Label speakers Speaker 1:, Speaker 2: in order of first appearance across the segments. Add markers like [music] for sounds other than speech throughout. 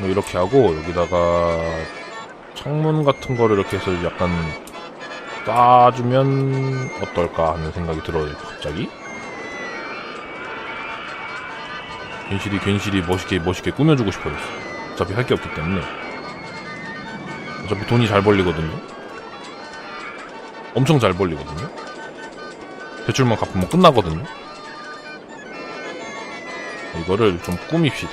Speaker 1: 뭐 이렇게 하고 여기다가 창문 같은 거를 이렇게 해서 약간 쌓아주면 어떨까 하는 생각이 들어요 갑자기. 괜시리 괜시리 멋있게 멋있게 꾸며주고 싶어졌어 어차피 할 게 없기 때문에. 어차피 돈이 잘 벌리거든요. 엄청 잘 벌리거든요. 대출만 갚으면 끝나거든요. 이거를 좀 꾸밉시다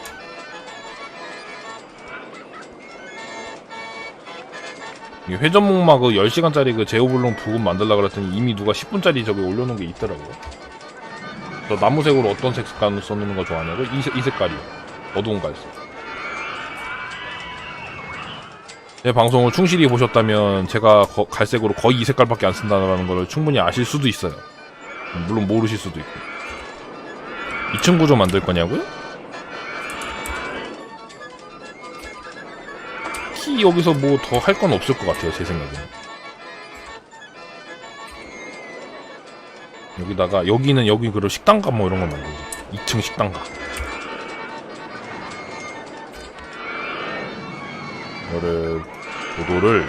Speaker 1: 회전목마 그 10시간짜리 그 제오블롱 부금 만들라 그랬더니 이미 누가 10분짜리 저기 올려놓은 게 있더라고요. 너 나무색으로 어떤 색깔 써놓는 거 좋아하냐고? 이, 색- 이 색깔이요. 어두운 갈색. 제 방송을 충실히 보셨다면 제가 거- 갈색으로 거의 이 색깔밖에 안 쓴다는 걸 충분히 아실 수도 있어요. 물론 모르실 수도 있고. 2층 구조 만들 거냐고요? 딱히 여기서 뭐 더 할 건 없을 것 같아요 제 생각에는. 여기다가 여기는 여기 그런 식당가 뭐 이런 거 만들죠 2층 식당가. 이거를 도도를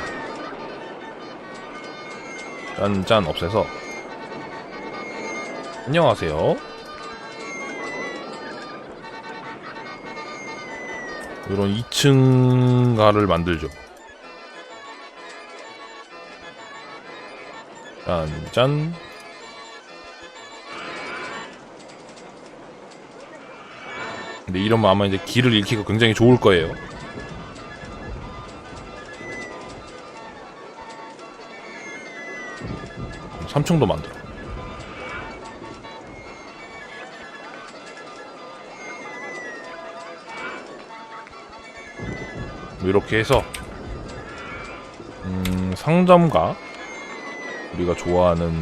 Speaker 1: 짠짠 없애서 안녕하세요 이런 2층 가를 만들죠. 짠, 짠. 근데 이러면 아마 이제 길을 잃기가 굉장히 좋을 거예요. 삼층도 만들어. 뭐 이렇게 해서 음, 상점가 우리가 좋아하는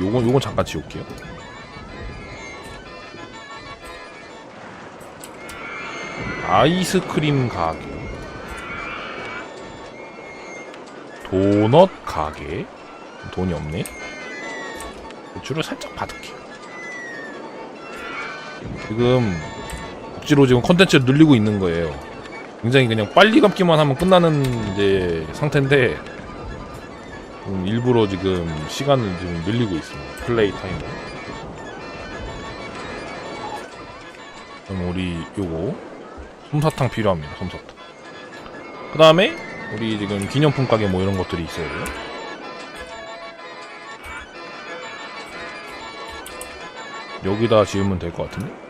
Speaker 1: 요건 요건 잠깐 지울게요. 아이스크림 가게, 도넛 가게, 돈이 없네. 대출을 살짝 받을게요. 지금 억지로 지금 컨텐츠를 늘리고 있는 거예요. 굉장히 그냥 빨리 감기만 하면 끝나는 이제 상태인데 음, 일부러 지금 시간을 좀 늘리고 있습니다. 플레이 타임을. 그럼 우리 요거 솜사탕 필요합니다. 솜사탕. 그 다음에 우리 지금 기념품 가게 뭐 이런 것들이 있어야 돼요. 여기다 지으면 될 것 같은데.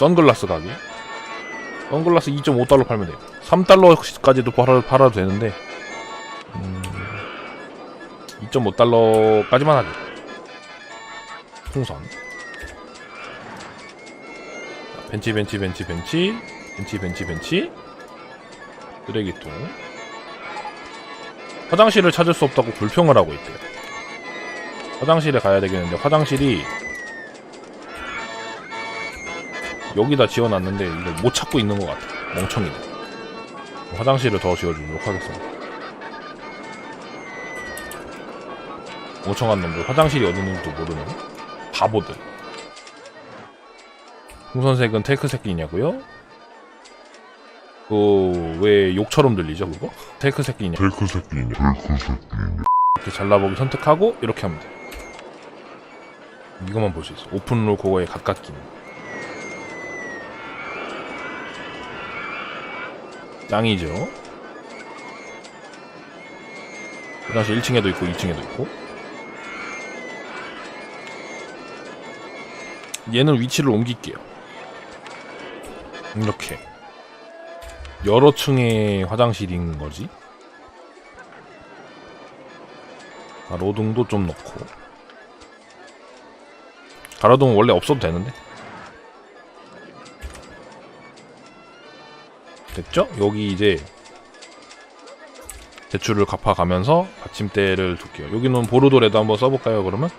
Speaker 1: 선글라스 가게. 선글라스 2.5달러 팔면 돼요. 3달러까지도 팔아, 팔아도 되는데, 음, 2.5달러까지만 하죠. 풍선. 벤치, 벤치, 벤치, 벤치, 벤치, 벤치, 벤치, 쓰레기통. 화장실을 찾을 수 없다고 불평을 하고 있대요. 화장실에 가야 되겠는데, 화장실이 여기다 지어놨는데 이걸 못 찾고 있는 것 같아 멍청이네 화장실을 더 지어주도록 하겠습니다. 멍청한 놈들. 화장실이 어디 있는지도 모르는 바보들. 풍선색은 테이크 새끼냐고요? 그왜 욕처럼 들리죠 그거? 테이크 새끼냐?
Speaker 2: 테이크 새끼냐? 테이크 새끼냐?
Speaker 1: 이렇게 잘라보기 선택하고 이렇게 하면 돼 이것만 볼 수 있어 오픈롤 그거에 가깝긴 짱이죠. 화장실 1층에도 있고 2층에도 있고. 얘는 위치를 옮길게요. 이렇게 여러 층의 화장실인 거지. 가로등도 좀 넣고. 가로등은 원래 없어도 되는데. 됐죠? 여기 이제 대출을 갚아가면서 받침대를 둘게요. 여기는 보르도레도 한번 써볼까요? 그러면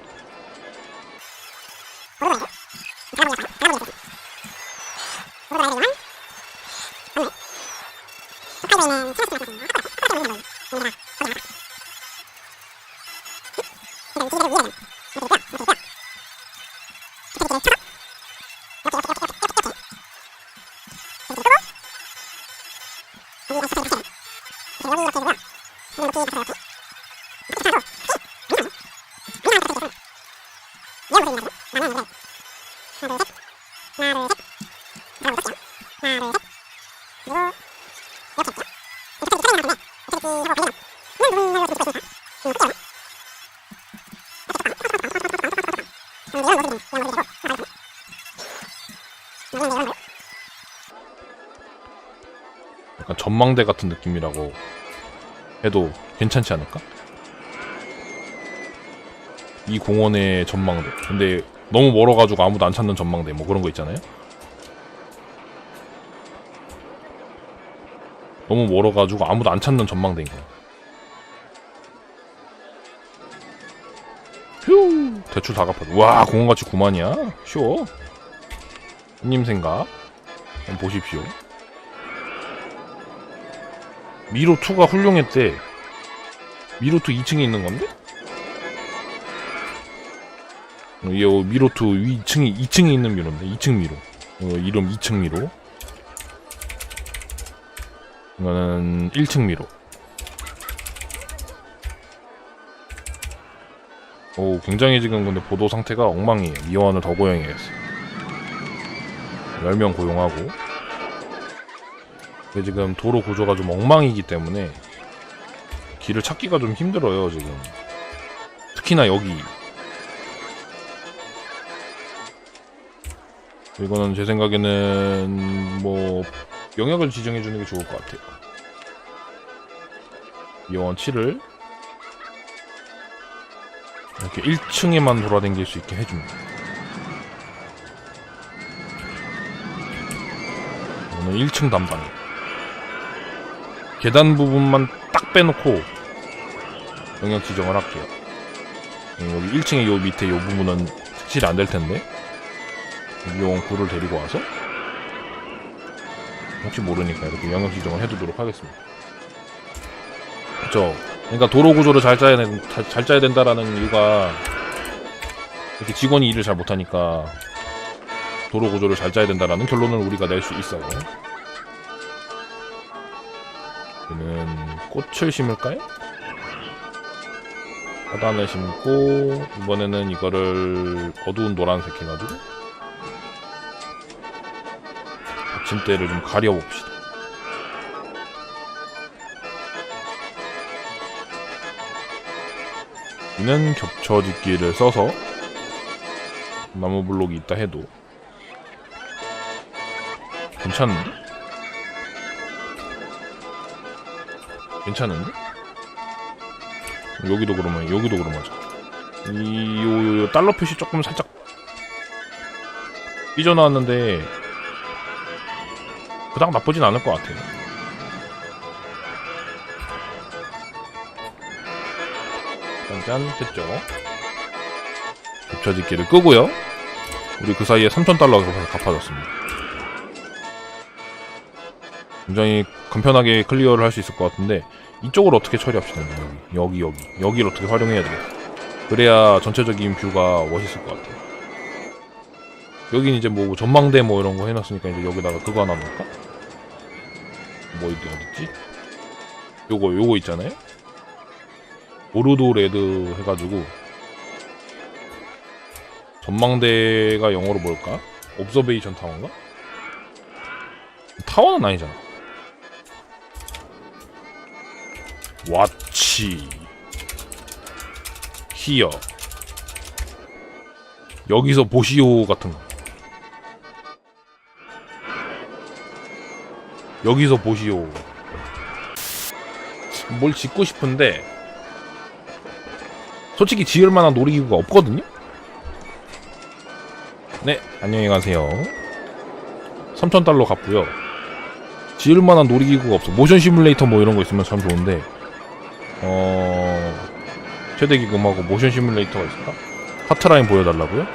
Speaker 1: 見逃していません。それを見なければ、見る気いただき。 전망대 같은 느낌이라고 해도 괜찮지 않을까? 이 공원의 전망대. 근데 너무 멀어가지고 아무도 안 찾는 전망대 뭐 그런 거 있잖아요. 너무 멀어가지고 아무도 안 찾는 전망대인 거야. 휴 대출 다 갚아도 와 공원같이 9만이야 쉬워 님 생각 한번 보십시오 미로2가 훌륭했대. 미로2 2층에 있는 건데? 어, 이게 미로2 2층이 2층에 있는 미로인데 2층 미로. 어, 이름 2층 미로. 이거는 1층 미로. 오 굉장히 지금 근데 보도 상태가 엉망이에요. 미원을 더 고용해야겠어 10명 고용하고 근데 지금 도로 구조가 좀 엉망이기 때문에 길을 찾기가 좀 힘들어요 지금. 특히나 여기. 이거는 제 생각에는 뭐 영역을 지정해 주는 게 좋을 것 같아요. 미원 7을 이렇게 1층에만 돌아다닐 수 있게 해줍니다. 오늘 1층 담당 계단 부분만 딱 빼놓고 영역 지정을 할게요. 예, 여기 1층에 요 밑에 요 부분은 색칠이 안될 텐데. 이용 구를 데리고 와서. 혹시 모르니까 이렇게 영역 지정을 해두도록 하겠습니다. 그쵸? 그러니까 도로 구조를 잘 짜야, 된, 잘, 잘 짜야 된다라는 이유가 이렇게 직원이 일을 잘 못하니까 도로 구조를 잘 짜야 된다라는 결론을 우리가 낼 수 있어요. 꽃을 심을까요? 하단을 심고 이번에는 이거를 어두운 노란색 해가지고 받침대를 좀 가려봅시다. 이는 겹쳐짓기를 써서 나무 블록이 있다 해도 괜찮은데? 괜찮은데? 여기도 그러면 여기도 그러면 이 요, 요, 달러 표시 조금 살짝 삐져나왔는데 그닥 나쁘진 않을 것 같아요. 짠짠 됐죠? 겹쳐짓기를 끄고요. 우리 그 사이에 3,000달러가 갚아졌습니다 굉장히 간편하게 클리어를 할 수 있을 것 같은데 이쪽을 어떻게 처리합시다 여기 여기 여기 여기를 어떻게 활용해야 되겠어 그래야 전체적인 뷰가 멋있을 것 같아요 여긴 이제 뭐 전망대 뭐 이런 거 해놨으니까 이제 여기다가 그거 하나 넣을까? 뭐 어디 어딨지? 요거 요거 있잖아요 오르도 레드 해가지고 전망대가 영어로 뭘까? 옵저베이션 타워인가? 타워는 아니잖아. 와치 히어 여기서 보시오 같은 거. 여기서 보시오. 뭘 짓고 싶은데 솔직히 지을 만한 놀이기구가 없거든요. 네, 안녕히 가세요. 3,000달러 갚고요. 지을 만한 놀이기구가 없어. 모션 시뮬레이터 뭐 이런 거 있으면 참 좋은데, 어, 최대 기금하고 모션 시뮬레이터가 있을까? 하트라인 보여달라고요?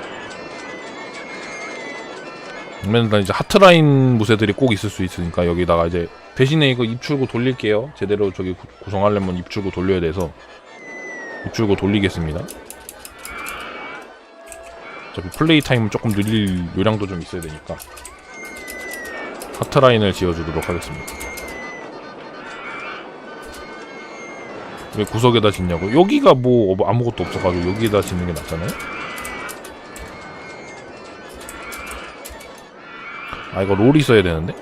Speaker 1: 맨날 이제 하트라인 무새들이 꼭 있을 수 있으니까 여기다가 이제 대신에 이거 입출구 돌릴게요. 제대로 저기 구- 구성하려면 입출구 돌려야 돼서 입출구 돌리겠습니다. 어차피 플레이 타임은 조금 늘릴 요량도 좀 있어야 되니까 하트라인을 지어주도록 하겠습니다. 왜 구석에다 짓냐고? 여기가 뭐 어- 아무것도 없어가지고 여기에다 짓는 게 낫잖아요? 아 이거 롤이 써야 되는데?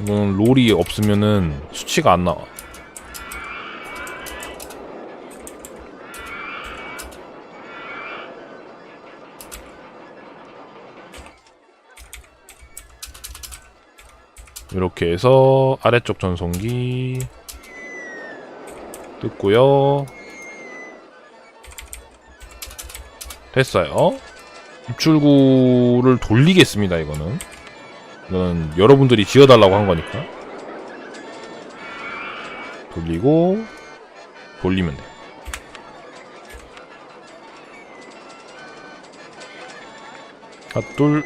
Speaker 1: 이건 롤이 없으면은 수치가 안 나와. 이렇게 해서 아래쪽 전송기 뜯고요. 됐어요. 입출구를 돌리겠습니다. 이거는 이거는 여러분들이 지어달라고 한 거니까 돌리고 돌리면 돼. 핫둘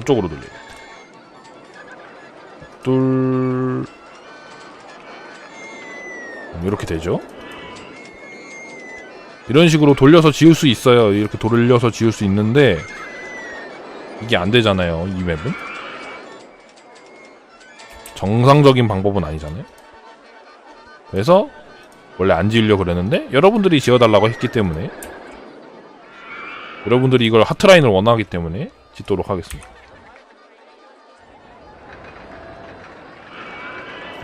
Speaker 1: 저쪽으로 돌려. 둘 이렇게 되죠. 이런 식으로 돌려서 지을 수 있어요. 이렇게 돌려서 지을 수 있는데 이게 안 되잖아요. 이 맵은 정상적인 방법은 아니잖아요. 그래서 원래 안 지으려고 그랬는데 여러분들이 지어달라고 했기 때문에 여러분들이 이걸 하트라인을 원하기 때문에 짓도록 하겠습니다.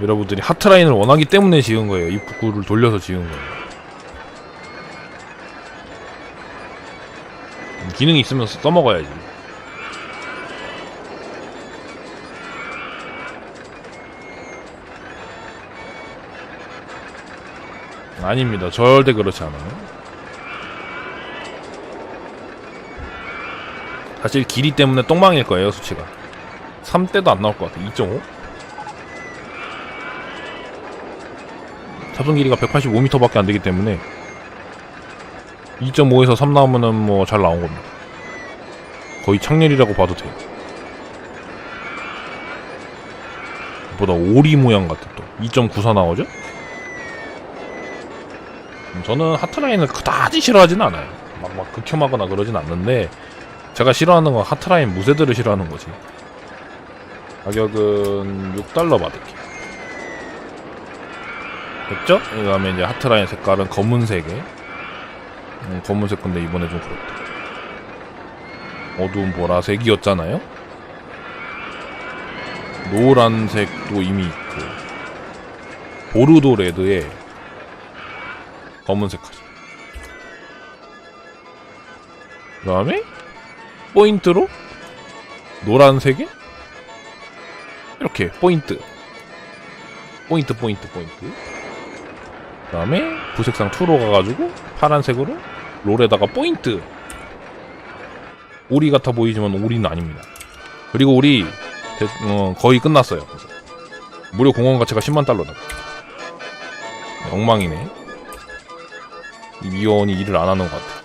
Speaker 1: 여러분들이 하트라인을 원하기 때문에 지은 거예요. 입구를 돌려서 지은 거예요. 음, 기능이 있으면 써- 써먹어야지. 아닙니다. 절대 그렇지 않아요. 사실 길이 때문에 똥망일 거예요, 수치가. 3대도 안 나올 것 같아. 2.5? 사선 길이가 185m밖에 안 되기 때문에 2.5에서 3 나오면은 뭐 잘 나온 겁니다. 거의 창렬이라고 봐도 돼요. 보다 오리 모양 같아 또. 2.94 나오죠? 음, 저는 하트라인을 그다지 싫어하진 않아요. 막, 막 극혐하거나 그러진 않는데, 제가 싫어하는 건 하트라인 무새들을 싫어하는 거지. 가격은 6달러 받을게요. 됐죠? 그 다음에 이제 하트라인 색깔은 검은색에. 음, 검은색 건데 이번에 좀 그렇다. 어두운 보라색이었잖아요? 노란색도 이미 있고, 보르도 레드에 검은색까지. 그 다음에 포인트로 노란색에 이렇게 포인트 포인트 포인트 포인트 그 다음에 부색상 2로 가가지고 파란색으로 롤에다가 포인트. 오리 같아 보이지만 오리는 아닙니다. 그리고 우리 대- 어, 거의 끝났어요. 그래서. 무료 공원 가치가 10만 달러다 엉망이네. 이 미원이 일을 안 하는 것 같아.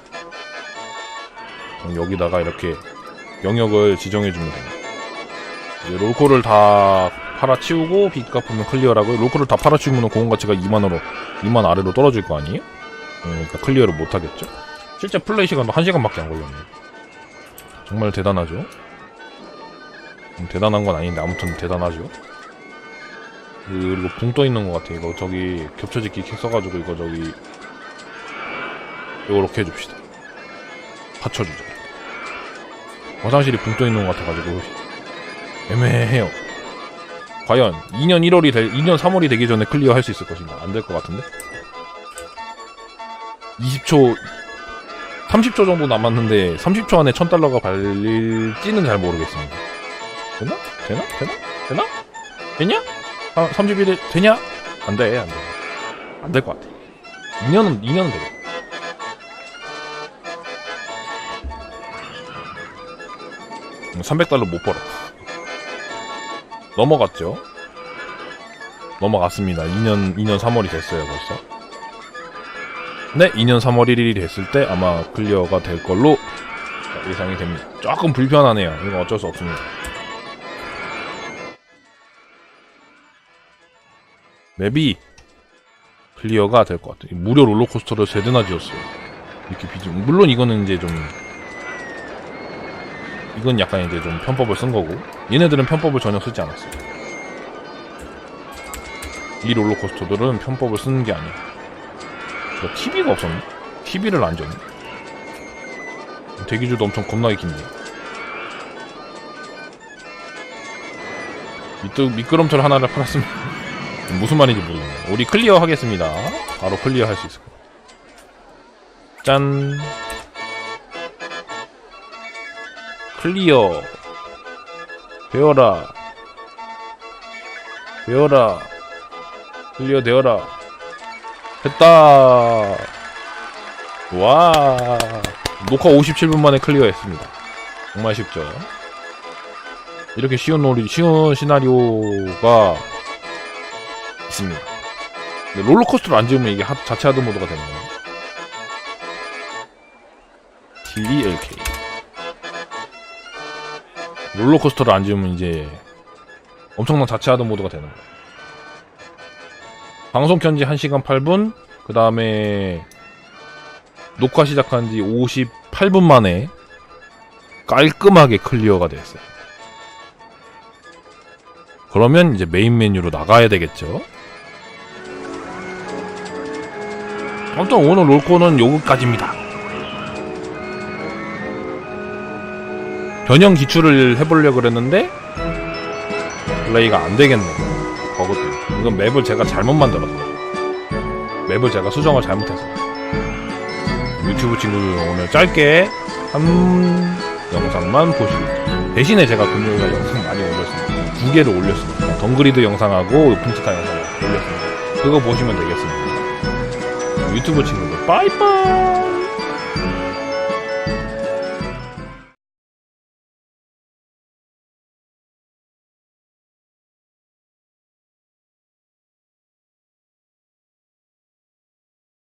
Speaker 1: 여기다가 이렇게 영역을 지정해 주면 됩니다. 이제 롤코를 다 팔아치우고 빚 갚으면 클리어라고요? 롤코를 다 팔아치우면 공원 가치가 2만으로 2만 아래로 떨어질 거 아니에요? 어, 그러니까 클리어를 못 하겠죠? 실제 플레이 시간도 1시간밖에 안 걸렸네요 정말 대단하죠? 음, 대단한 건 아닌데 아무튼 대단하죠? 그리고 붕 떠 있는 것 같아 이거 저기 겹쳐짓기 써가지고 이거 저기 요렇게 해줍시다. 받쳐주자 화장실이 붕 떠 있는 것 같아가지고 애매해요 과연 2년 1월이 될 2년 3월이 되기 전에 클리어할 수 있을 것인가? 안 될 것 같은데. 20초 30초 정도 남았는데 30초 안에 1000달러가 발릴지는 잘 모르겠습니다. 되나? 되나? 되나? 되나? 되냐? 아, 31일 되냐? 안 돼, 안 돼. 안 될 것 같아. 2년은, 2년은 되겠다. 300달러 못 벌어. 넘어갔죠? 넘어갔습니다. 2년, 2년 3월이 됐어요, 벌써. 네, 2년 3월 1일이 됐을 때 아마 클리어가 될 걸로 예상이 됩니다. 조금 불편하네요. 이건 어쩔 수 없습니다. 맵이 클리어가 될 것 같아요. 무료 롤러코스터를 세 대나 지었어요. 이렇게 비즈 물론 이거는 이제 좀 이건 약간 이제 좀 편법을 쓴 거고 얘네들은 편법을 전혀 쓰지 않았어요. 이 롤러코스터들은 편법을 쓰는 게 아니야. TV가 없었네? TV를 안 줬네? 대기줄도 엄청 겁나게 긴데. 미끄, 미끄럼틀 하나를 팔았으면 [laughs] 무슨 말인지 모르겠네. 우리 클리어 하겠습니다. 바로 클리어 할 수 있을 거야. 짠. 클리어. 되어라. 되어라. 클리어 되어라. 됐다. 와. 녹화 57분 만에 클리어했습니다. 정말 쉽죠. 이렇게 쉬운 놀이, 쉬운 시나리오가 있습니다. 롤러코스터를 안 지으면 이게 하- 자체 하드 모드가 되는 거예요. TDLK. 롤러코스터를 안 지으면 이제 엄청난 자체 하드 모드가 되는 거예요. 방송 켠지 1시간 8분, 그 다음에 녹화 시작한 지 58분 만에 깔끔하게 클리어가 됐어요. 그러면 이제 메인 메뉴로 나가야 되겠죠. 아무튼 오늘 롤코는 요거까지입니다. 변형 기출을 해보려고 그랬는데 플레이가 안 되겠네. 버그. 이건 맵을 제가 잘못 만들었어요. 맵을 제가 수정을 잘못해서. 유튜브 친구들 오늘 짧게 한 영상만 보시고 대신에 제가 금요일날 영상 많이 올렸습니다. 두 개를 올렸습니다. 덩그리드 영상하고 오픈스타 영상을 올렸습니다. 그거 보시면 되겠습니다. 유튜브 친구들 빠이빠이